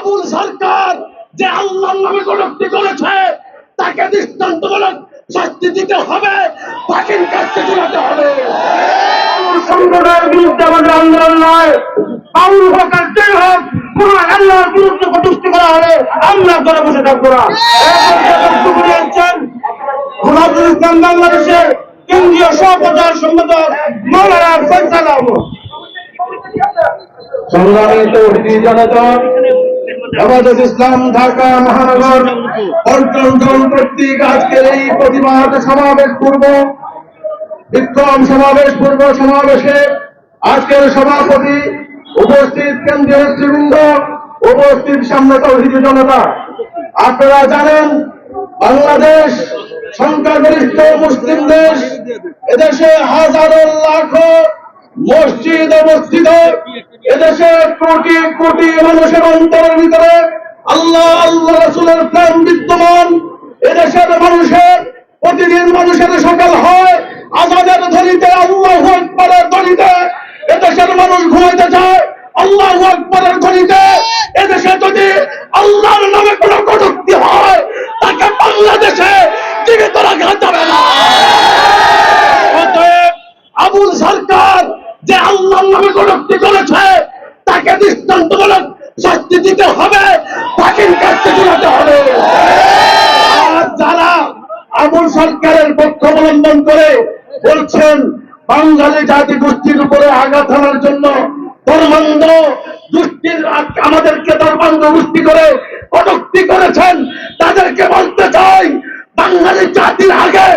আবুল সরকার যে আল্লাহর নামে কটূক্তি করেছে তাকে দৃষ্টান্তমূলক শাস্তি দিতে হবে বাকির কাছে চলাতে হবে। সংগঠনের বিরুদ্ধে আমাদের আন্দোলন নয়। আউল হোক আর হোক কোন আল্লাহর বিরুদ্ধে কটুষ্টি করা হলে আমরা ঘরে বসে থাকব না। বক্তব্য ইসলাম বাংলাদেশের কেন্দ্রীয় সহপ্রচার সম্পাদক মৌলানা ফৈসাল আহমদ। সংগ্রামিত অতিথি জনতা হেফাজত ইসলাম, ঢাকা, মহানগর দল কর্তৃক আজকের এই প্রতিবাদ সমাবেশ পূর্ব বিক্রম সমাবেশ পূর্ব সমাবেশে আজকের সভাপতি উপস্থিত কেন্দ্রীয় নেতৃবৃন্দ, উপস্থিত সামনে তৌহিদি জনতা। আপনারা জানেন, বাংলাদেশ সংখ্যাগরিষ্ঠ মুসলিম দেশ, এদেশে হাজারো লাখো মসজিদ অবস্থিত। এদেশে কোটি কোটি মানুষের অন্তরের ভিতরে আল্লাহ আল্লাহ রসুলের প্রেম বিদ্যমান। এদেশের মানুষের, প্রতিদিন মানুষের সকাল হয়, আজাদের ধরিতে আল্লাহ একবারের ধরিতে এদেশের মানুষ ঘুমাইতে চায় আল্লাহ একবারের ধরিতে এদেশে যদি আল্লাহর নামে কোনো কটুক্তি হয় তাকে বাংলাদেশে জীবিত রাখা যাবে না অতএব আবুল সরকার যে আল্লাহর নামে কটূক্তি করেছে তাকে দৃষ্টান্তমূলক শাস্তি দিতে হবে বাকির কাছে চলাতে হবে আর যারা আবুল সরকারের পক্ষ অবলম্বন করে বলছেন, বাঙালি জাতি গোষ্ঠীর উপরে আঘাত হানার জন্য ধর্মান্ধ গোষ্ঠীর আমাদেরকে ধর্মান্ধ গোষ্ঠী করে কটুক্তি করেছেন। তাদেরকে বলতে চাই, বাঙালি জাতির আগে